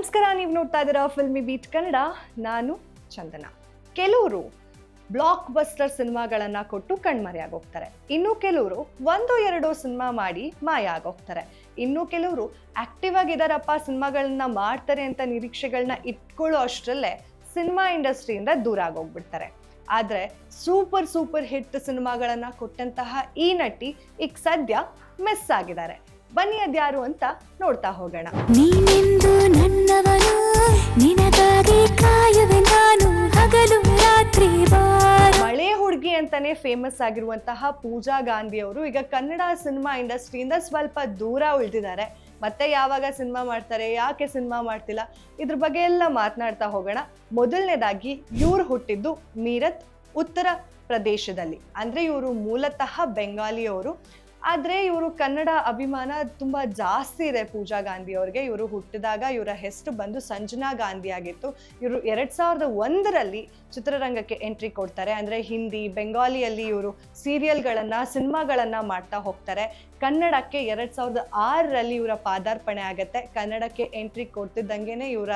ನಮಸ್ಕಾರ, ನೀವು ನೋಡ್ತಾ ಇದ್ದೀರಾ ಫಿಲ್ಮಿ ಬೀಟ್ ಕನ್ನಡ. ನಾನು ಚಂದನ. ಕೆಲವರು ಬ್ಲಾಕ್ ಬಸ್ಟರ್ ಸಿನಿಮಾಗಳನ್ನ ಕೊಟ್ಟು ಕಣ್ಮರೆಯಾಗೋಗ್ತಾರೆ ಇನ್ನು ಕೆಲವರು ಒಂದು ಎರಡು ಸಿನಿಮಾ ಮಾಡಿ ಮಾಯ ಆಗೋಗ್ತಾರೆ. ಇನ್ನು ಕೆಲವರು ಆಕ್ಟಿವ್ ಆಗಿದಾರಪ್ಪ ಸಿನಿಮಾಗಳನ್ನ ಮಾಡ್ತಾರೆ ಅಂತ ನಿರೀಕ್ಷೆಗಳನ್ನ ಇಟ್ಕೊಳ್ಳೋ ಅಷ್ಟರಲ್ಲೇ ಸಿನಿಮಾ ಇಂಡಸ್ಟ್ರಿಯಿಂದ ದೂರ ಆಗೋಗ್ಬಿಡ್ತಾರೆ. ಆದ್ರೆ ಸೂಪರ್ ಸೂಪರ್ ಹಿಟ್ ಸಿನಿಮಾಗಳನ್ನ ಕೊಟ್ಟಂತಹ ಈ ನಟಿ ಈಗ ಸದ್ಯ ಮಿಸ್ ಆಗಿದ್ದಾರೆ. ಬನ್ನಿ ಅದ್ಯಾರು ಅಂತ ನೋಡ್ತಾ ಹೋಗೋಣ. ನೀನೆಂದು ನನ್ನವನು ನಿನಗಾಗಿ ಕಾಯುವೆ ನಾನು ಹಗಲು ರಾತ್ರಿ ಮಳೆ ಹುಡುಗಿ ಅಂತಾನೆ ಫೇಮಸ್ ಆಗಿರುವಂತಹ ಪೂಜಾ ಗಾಂಧಿ ಅವರು ಈಗ ಕನ್ನಡ ಸಿನಿಮಾ ಇಂಡಸ್ಟ್ರಿಯಿಂದ ಸ್ವಲ್ಪ ದೂರ ಉಳಿದಿದ್ದಾರೆ. ಮತ್ತೆ ಯಾವಾಗ ಸಿನಿಮಾ ಮಾಡ್ತಾರೆ ಯಾಕೆ ಸಿನಿಮಾ ಮಾಡ್ತಿಲ್ಲ ಇದ್ರ ಬಗ್ಗೆ ಎಲ್ಲ ಮಾತನಾಡ್ತಾ ಹೋಗೋಣ. ಮೊದಲನೇದಾಗಿ ಇವ್ರು ಹುಟ್ಟಿದ್ದು ಮೀರತ್ ಉತ್ತರ ಪ್ರದೇಶದಲ್ಲಿ. ಅಂದ್ರೆ ಇವರು ಮೂಲತಃ ಬೆಂಗಾಲಿಯವರು. ಆದ್ರೆ ಇವರು ಕನ್ನಡ ಅಭಿಮಾನ ತುಂಬಾ ಜಾಸ್ತಿ ಇದೆ ಪೂಜಾ ಗಾಂಧಿ ಅವ್ರಿಗೆ. ಇವರು ಹುಟ್ಟಿದಾಗ ಇವರ ಹೆಸರು ಬಂದು ಸಂಜನಾ ಗಾಂಧಿ ಆಗಿತ್ತು. ಇವರು ಎರಡು ಸಾವಿರದ ಒಂದರಲ್ಲಿ ಚಿತ್ರರಂಗಕ್ಕೆ ಎಂಟ್ರಿ ಕೊಡ್ತಾರೆ. ಅಂದ್ರೆ ಹಿಂದಿ, ಬೆಂಗಾಲಿಯಲ್ಲಿ ಇವರು ಸೀರಿಯಲ್ಗಳನ್ನು ಸಿನಿಮಾಗಳನ್ನ ಮಾಡ್ತಾ ಹೋಗ್ತಾರೆ. ಕನ್ನಡಕ್ಕೆ ಎರಡು ಸಾವಿರದ ಆರರಲ್ಲಿ ಇವರ ಪಾದಾರ್ಪಣೆ ಆಗತ್ತೆ. ಕನ್ನಡಕ್ಕೆ ಎಂಟ್ರಿ ಕೊಡ್ತಿದ್ದಂಗೆನೆ ಇವರ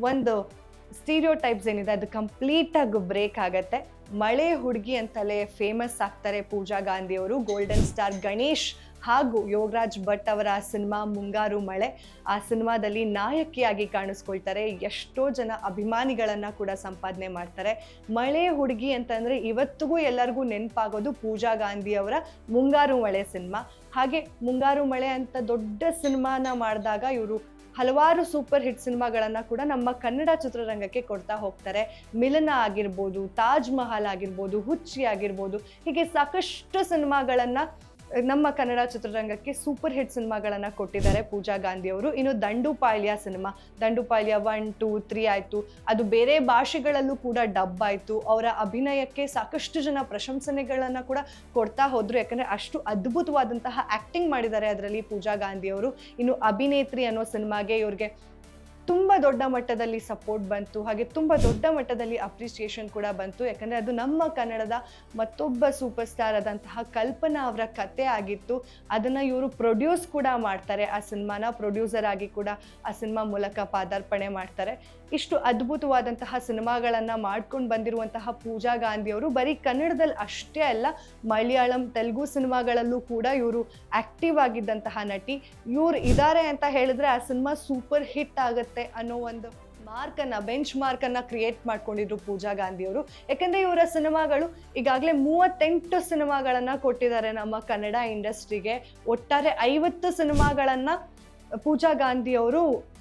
ಒಂದು ಸ್ಟೀರಿಯೋ ಟೈಪ್ಸ್ ಏನಿದೆ, ಅದು ಕಂಪ್ಲೀಟ್ ಆಗಿ ಬ್ರೇಕ್ ಆಗುತ್ತೆ. ಮಳೆ, ಹುಡುಗಿ ಅಂತಲೇ ಫೇಮಸ್ ಆಗ್ತಾರೆ ಪೂಜಾ ಗಾಂಧಿ ಅವರು ಗೋಲ್ಡನ್ ಸ್ಟಾರ್ ಗಣೇಶ್ ಹಾಗೂ ಯೋಗರಾಜ್ ಭಟ್ ಅವರ ಸಿನಿಮಾ ಮುಂಗಾರು ಮಳೆ. ಆ ಸಿನಿಮಾದಲ್ಲಿ ನಾಯಕಿಯಾಗಿ ಕಾಣಿಸ್ಕೊಳ್ತಾರೆ, ಎಷ್ಟೋ ಜನ ಅಭಿಮಾನಿಗಳನ್ನು ಕೂಡ ಸಂಪಾದನೆ ಮಾಡ್ತಾರೆ. ಮಳೆ, ಹುಡುಗಿ ಅಂತಂದರೆ ಇವತ್ತಿಗೂ ಎಲ್ಲರಿಗೂ ನೆನಪಾಗೋದು ಪೂಜಾ ಗಾಂಧಿ ಅವರ ಮುಂಗಾರು ಮಳೆ ಸಿನಿಮಾ. ಹಾಗೆ ಮುಂಗಾರು ಮಳೆ ಅಂತ ದೊಡ್ಡ ಸಿನಿಮಾನ ಮಾಡಿದಾಗ ಇವರು ಹಲವಾರು ಸೂಪರ್ ಹಿಟ್ ಸಿನಿಮಾಗಳನ್ನ ಕೂಡ ನಮ್ಮ ಕನ್ನಡ ಚಿತ್ರರಂಗಕ್ಕೆ ಕೊಡ್ತಾ ಹೋಗ್ತಾರೆ. ಮಿಲನ ಆಗಿರ್ಬೋದು, ತಾಜ್ ಮಹಲ್ ಆಗಿರ್ಬೋದು, ಹುಚ್ಚಿ ಆಗಿರ್ಬೋದು, ಹೀಗೆ ಸಾಕಷ್ಟು ಸಿನಿಮಾಗಳನ್ನ ನಮ್ಮ ಕನ್ನಡ ಚಿತ್ರರಂಗಕ್ಕೆ ಸೂಪರ್ ಹಿಟ್ ಸಿನಿಮಾಗಳನ್ನು ಕೊಟ್ಟಿದ್ದಾರೆ ಪೂಜಾ ಗಾಂಧಿ ಅವರು. ಇನ್ನು Dandupalya cinema. Dandupalya one two three ಆಯಿತು. ಅದು ಬೇರೆ ಭಾಷೆಗಳಲ್ಲೂ ಕೂಡ ಡಬ್ ಆಯಿತು. ಅವರ ಅಭಿನಯಕ್ಕೆ ಸಾಕಷ್ಟು ಜನ ಪ್ರಶಂಸನೆಗಳನ್ನು ಕೂಡ ಕೊಡ್ತಾ ಹೋದರು. ಯಾಕಂದರೆ ಅಷ್ಟು ಅದ್ಭುತವಾದಂತಹ ಆ್ಯಕ್ಟಿಂಗ್ ಮಾಡಿದ್ದಾರೆ ಅದರಲ್ಲಿ ಪೂಜಾ ಗಾಂಧಿ ಅವರು. ಇನ್ನು ಅಭಿನೇತ್ರಿ ಅನ್ನೋ ಸಿನಿಮಾಗೆ ಇವ್ರಿಗೆ ತುಂಬ ದೊಡ್ಡ ಮಟ್ಟದಲ್ಲಿ ಸಪೋರ್ಟ್ ಬಂತು, ಹಾಗೆ ತುಂಬ ದೊಡ್ಡ ಮಟ್ಟದಲ್ಲಿ ಅಪ್ರಿಸಿಯೇಷನ್ ಕೂಡ ಬಂತು. ಯಾಕಂದರೆ ಅದು ನಮ್ಮ ಕನ್ನಡದ ಮತ್ತೊಬ್ಬ ಸೂಪರ್ ಸ್ಟಾರ್ ಆದಂತಹ ಕಲ್ಪನಾ ಅವರ ಕತೆ ಆಗಿತ್ತು. ಅದನ್ನು ಇವರು ಪ್ರೊಡ್ಯೂಸ್ ಕೂಡ ಮಾಡ್ತಾರೆ. ಆ ಸಿನಿಮಾನ ಪ್ರೊಡ್ಯೂಸರ್ ಆಗಿ ಕೂಡ ಆ ಸಿನಿಮಾ ಮೂಲಕ ಪಾದಾರ್ಪಣೆ ಮಾಡ್ತಾರೆ. ಇಷ್ಟು ಅದ್ಭುತವಾದಂತಹ ಸಿನಿಮಾಗಳನ್ನು ಮಾಡ್ಕೊಂಡು ಬಂದಿರುವಂತಹ ಪೂಜಾ ಗಾಂಧಿ ಅವರು ಬರೀ ಕನ್ನಡದಲ್ಲಿ ಅಷ್ಟೇ ಅಲ್ಲ, ಮಲಯಾಳಂ, ತೆಲುಗು ಸಿನಿಮಾಗಳಲ್ಲೂ ಕೂಡ ಇವರು ಆಕ್ಟಿವ್ ಆಗಿದ್ದಂತಹ ನಟಿ. ಇವ್ರು ಇದ್ದಾರೆ ಅಂತ ಹೇಳಿದ್ರೆ ಆ ಸಿನಿಮಾ ಸೂಪರ್ ಹಿಟ್ ಆಗುತ್ತೆ ಅನ್ನೋ ಒಂದು ಮಾರ್ಕನ್ನ ಬೆಂಚ್ ಮಾರ್ಕನ್ನ ಕ್ರಿಯೇಟ್ ಮಾಡ್ಕೊಂಡಿದ್ರು ಪೂಜಾ ಗಾಂಧಿ ಅವರು ಯಾಕಂದ್ರೆ ಇವರ ಸಿನಿಮಾಗಳು ಈಗಾಗಲೇ ಮೂವತ್ತೆಂಟು ಸಿನಿಮಾಗಳನ್ನ ಕೊಟ್ಟಿದ್ದಾರೆ ನಮ್ಮ ಕನ್ನಡ ಇಂಡಸ್ಟ್ರಿಗೆ ಒಟ್ಟಾರೆ ಐವತ್ತು ಸಿನಿಮಾಗಳನ್ನ ಪೂಜಾ ಗಾಂಧಿ ಅವರು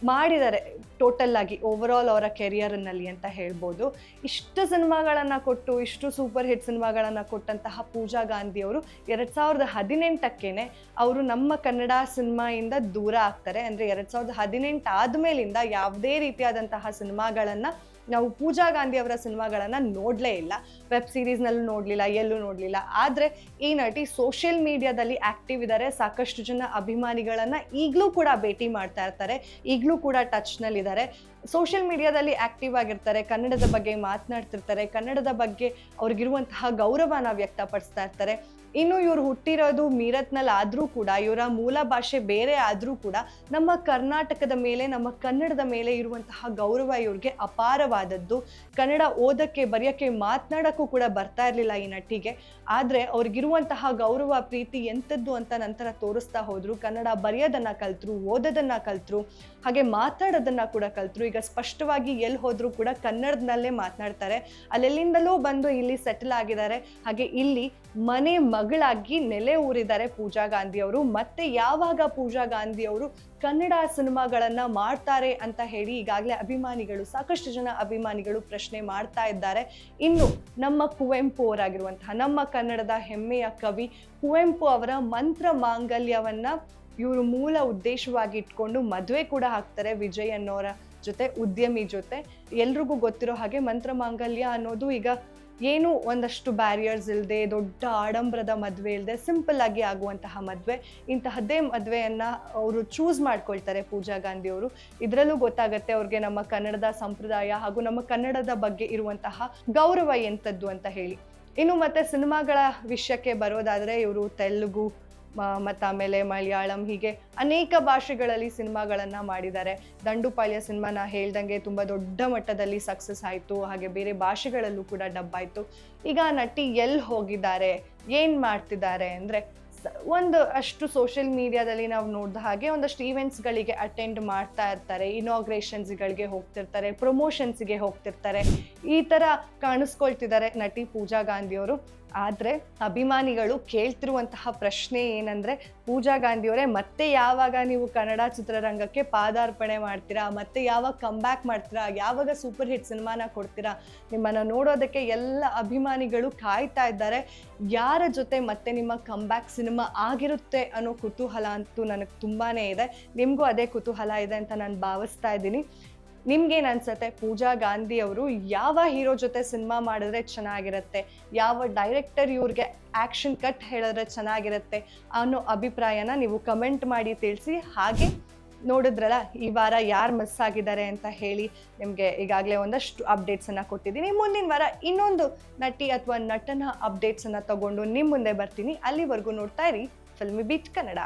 ಮಾಡಿದ್ದಾರೆ ಟೋಟಲ್ ಆಗಿ ಓವರ್ ಆಲ್ ಅವರ ಕೆರಿಯರ್ನಲ್ಲಿ ಅಂತ ಹೇಳ್ಬೋದು. ಇಷ್ಟು ಸಿನಿಮಾಗಳನ್ನು ಕೊಟ್ಟು, ಇಷ್ಟು ಸೂಪರ್ ಹಿಟ್ ಸಿನಿಮಾಗಳನ್ನು ಕೊಟ್ಟಂತಹ ಪೂಜಾ ಗಾಂಧಿ ಅವರು ಎರಡು ಸಾವಿರದ ಹದಿನೆಂಟಕ್ಕೇನೆ ಅವರು ನಮ್ಮ ಕನ್ನಡ ಸಿನಿಮಾಯಿಂದ ದೂರ ಆಗ್ತಾರೆ. ಅಂದರೆ ಎರಡು ಸಾವಿರದ ಹದಿನೆಂಟು ಆದಮೇಲಿಂದ ಯಾವುದೇ ರೀತಿಯಾದಂತಹ ಸಿನಿಮಾಗಳನ್ನು ನಾವು ಪೂಜಾ ಗಾಂಧಿ ಅವರ ಸಿನಿಮಾಗಳನ್ನು ನೋಡಲೇ ಇಲ್ಲ. ವೆಬ್ ಸೀರೀಸ್ನಲ್ಲೂ ನೋಡಲಿಲ್ಲ, ಎಲ್ಲೂ ನೋಡಲಿಲ್ಲ. ಆದರೆ ಈ ನಟಿ ಸೋಷಿಯಲ್ ಮೀಡಿಯಾದಲ್ಲಿ ಆ್ಯಕ್ಟಿವ್ ಇದ್ದಾರೆ ಸಾಕಷ್ಟು ಜನ ಅಭಿಮಾನಿಗಳನ್ನು ಈಗಲೂ ಕೂಡ ಭೇಟಿ ಮಾಡ್ತಾ ಇರ್ತಾರೆ. ಈಗಲೂ ಕೂಡ ಟಚ್ನಲ್ಲಿದ್ದಾರೆ ಸೋಷಿಯಲ್ ಮೀಡಿಯಾದಲ್ಲಿ ಆ್ಯಕ್ಟಿವ್ ಆಗಿರ್ತಾರೆ. ಕನ್ನಡದ ಬಗ್ಗೆ ಮಾತನಾಡ್ತಿರ್ತಾರೆ. ಕನ್ನಡದ ಬಗ್ಗೆ ಅವ್ರಿಗಿರುವಂತಹ ಗೌರವನ ವ್ಯಕ್ತಪಡಿಸ್ತಾ ಇರ್ತಾರೆ. ಇನ್ನು ಇವ್ರು ಹುಟ್ಟಿರೋದು ಮೀರತ್ನಲ್ಲಿ ಆದರೂ ಕೂಡ, ಇವರ ಮೂಲ ಭಾಷೆ ಬೇರೆ ಆದರೂ ಕೂಡ ನಮ್ಮ ಕರ್ನಾಟಕದ ಮೇಲೆ, ನಮ್ಮ ಕನ್ನಡದ ಮೇಲೆ ಇರುವಂತಹ ಗೌರವ ಇವ್ರಿಗೆ ಅಪಾರವಾದದ್ದು. ಕನ್ನಡ ಓದಕ್ಕೆ, ಬರೆಯೋಕ್ಕೆ ಮಾತನಾಡೋಕ್ಕೂ ಕೂಡ ಬರ್ತಾ ಇರಲಿಲ್ಲ ಈ ನಟಿಗೆ. ಆದರೆ ಅವ್ರಿಗಿರುವಂತಹ ಗೌರವ, ಪ್ರೀತಿ ಎಂಥದ್ದು ಅಂತ ನಂತರ ತೋರಿಸ್ತಾ ಹೋದ್ರು. ಕನ್ನಡ ಬರೆಯೋದನ್ನ ಕಲ್ತರು, ಓದೋದನ್ನ ಕಲ್ತರು, ಹಾಗೆ ಮಾತಾಡೋದನ್ನ ಕೂಡ ಕಲ್ತರು. ಈಗ ಸ್ಪಷ್ಟವಾಗಿ ಎಲ್ಲಿ ಹೋದರೂ ಕೂಡ ಕನ್ನಡದಲ್ಲೇ ಮಾತನಾಡ್ತಾರೆ. ಅಲ್ಲೆಲ್ಲಿಂದಲೂ ಬಂದು ಇಲ್ಲಿ ಸೆಟಲ್ ಆಗಿದ್ದಾರೆ. ಹಾಗೆ ಇಲ್ಲಿ ಮನೆ ಮಗಳಾಗಿ ನೆಲೆ ಊರಿದ್ದಾರೆ ಪೂಜಾ ಗಾಂಧಿ ಅವರು. ಮತ್ತೆ ಯಾವಾಗ ಪೂಜಾ ಗಾಂಧಿ ಅವರು ಕನ್ನಡ ಸಿನಿಮಾಗಳನ್ನ ಮಾಡ್ತಾರೆ ಅಂತ ಹೇಳಿ ಈಗಾಗಲೇ ಅಭಿಮಾನಿಗಳು, ಸಾಕಷ್ಟು ಜನ ಅಭಿಮಾನಿಗಳು ಪ್ರಶ್ನೆ ಮಾಡ್ತಾ ಇದ್ದಾರೆ. ಇನ್ನು ನಮ್ಮ ಕುವೆಂಪು ಅವರಾಗಿರುವಂತಹ, ನಮ್ಮ ಕನ್ನಡದ ಹೆಮ್ಮೆಯ ಕವಿ ಕುವೆಂಪು ಅವರ ಮಂತ್ರ ಮಾಂಗಲ್ಯವನ್ನ ಇವರು ಮೂಲ ಉದ್ದೇಶವಾಗಿ ಇಟ್ಕೊಂಡು ಮದುವೆ ಕೂಡ ಹಾಕ್ತಾರೆ ವಿಜಯ್ ಅನ್ನೋರ ಜೊತೆ, ಉದ್ಯಮಿ ಜೊತೆ, ಎಲ್ರಿಗೂ ಗೊತ್ತಿರೋ ಹಾಗೆ ಮಂತ್ರ ಮಾಂಗಲ್ಯ ಅನ್ನೋದು ಈಗ ಏನು ಒಂದಷ್ಟು ಬ್ಯಾರಿಯರ್ಸ್ ಇಲ್ಲದೆ ದೊಡ್ಡ ಆಡಂಬರದ ಮದುವೆ ಇಲ್ಲದೆ ಸಿಂಪಲ್ ಆಗಿ ಆಗುವಂತಹ ಮದುವೆ. ಇಂತಹದ್ದೇ ಮದುವೆಯನ್ನ ಅವರು ಚೂಸ್ ಮಾಡ್ಕೊಳ್ತಾರೆ ಪೂಜಾ ಗಾಂಧಿ ಅವರು ಇದರಲ್ಲೂ ಗೊತ್ತಾಗತ್ತೆ ಅವ್ರಿಗೆ ನಮ್ಮ ಕನ್ನಡದ ಸಂಪ್ರದಾಯ ಹಾಗೂ ನಮ್ಮ ಕನ್ನಡದ ಬಗ್ಗೆ ಇರುವಂತಹ ಗೌರವ ಎಂಥದ್ದು ಅಂತ ಹೇಳಿ. ಇನ್ನು ಮತ್ತೆ ಸಿನಿಮಾಗಳ ವಿಷಯಕ್ಕೆ ಬರೋದಾದ್ರೆ ಇವರು ತೆಲುಗು ಮತ್ತು ಆಮೇಲೆ ಮಲಯಾಳಂ ಹೀಗೆ ಅನೇಕ ಭಾಷೆಗಳಲ್ಲಿ ಸಿನಿಮಾಗಳನ್ನು ಮಾಡಿದ್ದಾರೆ. ದಂಡುಪಾಳ್ಯ ಸಿನಿಮಾನ ಹೇಳ್ದಂಗೆ ತುಂಬ ದೊಡ್ಡ ಮಟ್ಟದಲ್ಲಿ ಸಕ್ಸಸ್ ಆಯಿತು. ಹಾಗೆ ಬೇರೆ ಭಾಷೆಗಳಲ್ಲೂ ಕೂಡ ಡಬ್ ಆಯಿತು. ಈಗ ನಟಿ ಎಲ್ಲಿ ಹೋಗಿದ್ದಾರೆ? ಏನು ಮಾಡ್ತಿದ್ದಾರೆ? ಅಂದರೆ ಒಂದು ಅಷ್ಟು ಸೋಷಿಯಲ್ ಮೀಡಿಯಾದಲ್ಲಿ ನಾವು ನೋಡಿದ ಹಾಗೆ ಒಂದಷ್ಟು ಈವೆಂಟ್ಸ್ಗಳಿಗೆ ಅಟೆಂಡ್ ಮಾಡ್ತಾ ಇರ್ತಾರೆ. ಇನಾಗ್ರೇಷನ್ಸ್ಗಳಿಗೆ ಹೋಗ್ತಿರ್ತಾರೆ ಪ್ರಮೋಷನ್ಸ್ಗೆ ಹೋಗ್ತಿರ್ತಾರೆ. ಈ ಥರ ಕಾಣಿಸ್ಕೊಳ್ತಿದ್ದಾರೆ ನಟಿ ಪೂಜಾ ಗಾಂಧಿಯವರು. ಆದರೆ ಅಭಿಮಾನಿಗಳು ಕೇಳ್ತಿರುವಂತಹ ಪ್ರಶ್ನೆ ಏನಂದರೆ, ಪೂಜಾ ಗಾಂಧಿಯವರೇ, ಮತ್ತೆ ಯಾವಾಗ ನೀವು ಕನ್ನಡ ಚಿತ್ರರಂಗಕ್ಕೆ ಪಾದಾರ್ಪಣೆ ಮಾಡ್ತೀರಾ? ಮತ್ತೆ ಯಾವಾಗ ಕಮ್ಬ್ಯಾಕ್ ಮಾಡ್ತೀರಾ? ಯಾವಾಗ ಸೂಪರ್ ಹಿಟ್ ಸಿನಿಮಾನ ಕೊಡ್ತೀರಾ? ನಿಮ್ಮನ್ನು ನೋಡೋದಕ್ಕೆ ಎಲ್ಲ ಅಭಿಮಾನಿಗಳು ಕಾಯ್ತಾ ಇದ್ದಾರೆ. ಯಾರ ಜೊತೆ ಮತ್ತೆ ನಿಮ್ಮ ಕಮ್ಬ್ಯಾಕ್ ಸಿನಿಮಾ ಆಗಿರುತ್ತೆ ಅನ್ನೋ ಕುತೂಹಲ ಅಂತೂ ನನಗೆ ತುಂಬಾ ಇದೆ. ನಿಮಗೂ ಅದೇ ಕುತೂಹಲ ಇದೆ ಅಂತ ನಾನು ಭಾವಿಸ್ತಾ ಇದ್ದೀನಿ. ನಿಮ್ಗೇನು ಅನ್ಸುತ್ತೆ? ಪೂಜಾ ಗಾಂಧಿ ಅವರು ಯಾವ ಹೀರೋ ಜೊತೆ ಸಿನಿಮಾ ಮಾಡಿದ್ರೆ ಚೆನ್ನಾಗಿರುತ್ತೆ? ಯಾವ ಡೈರೆಕ್ಟರ್ ಇವ್ರಿಗೆ ಆ್ಯಕ್ಷನ್ ಕಟ್ ಹೇಳಿದ್ರೆ ಚೆನ್ನಾಗಿರುತ್ತೆ? ಅನ್ನೋ ಅಭಿಪ್ರಾಯನ ನೀವು ಕಮೆಂಟ್ ಮಾಡಿ ತಿಳಿಸಿ. ಹಾಗೆ ನೋಡಿದ್ರಲ್ಲ, ಈ ವಾರ ಯಾರು ಮಿಸ್ ಆಗಿದ್ದಾರೆ ಅಂತ ಹೇಳಿ ನಿಮಗೆ ಈಗಾಗಲೇ ಒಂದಷ್ಟು ಅಪ್ಡೇಟ್ಸನ್ನು ಕೊಟ್ಟಿದ್ದೀನಿ. ಮುಂದಿನ ವಾರ ಇನ್ನೊಂದು ನಟಿ ಅಥವಾ ನಟನ ಅಪ್ಡೇಟ್ಸನ್ನು ತಗೊಂಡು ನಿಮ್ಮ ಮುಂದೆ ಬರ್ತೀನಿ. ಅಲ್ಲಿವರೆಗೂ ನೋಡ್ತಾ ಇರಿ ಫಿಲ್ಮಿ ಬೀಟ್ ಕನ್ನಡ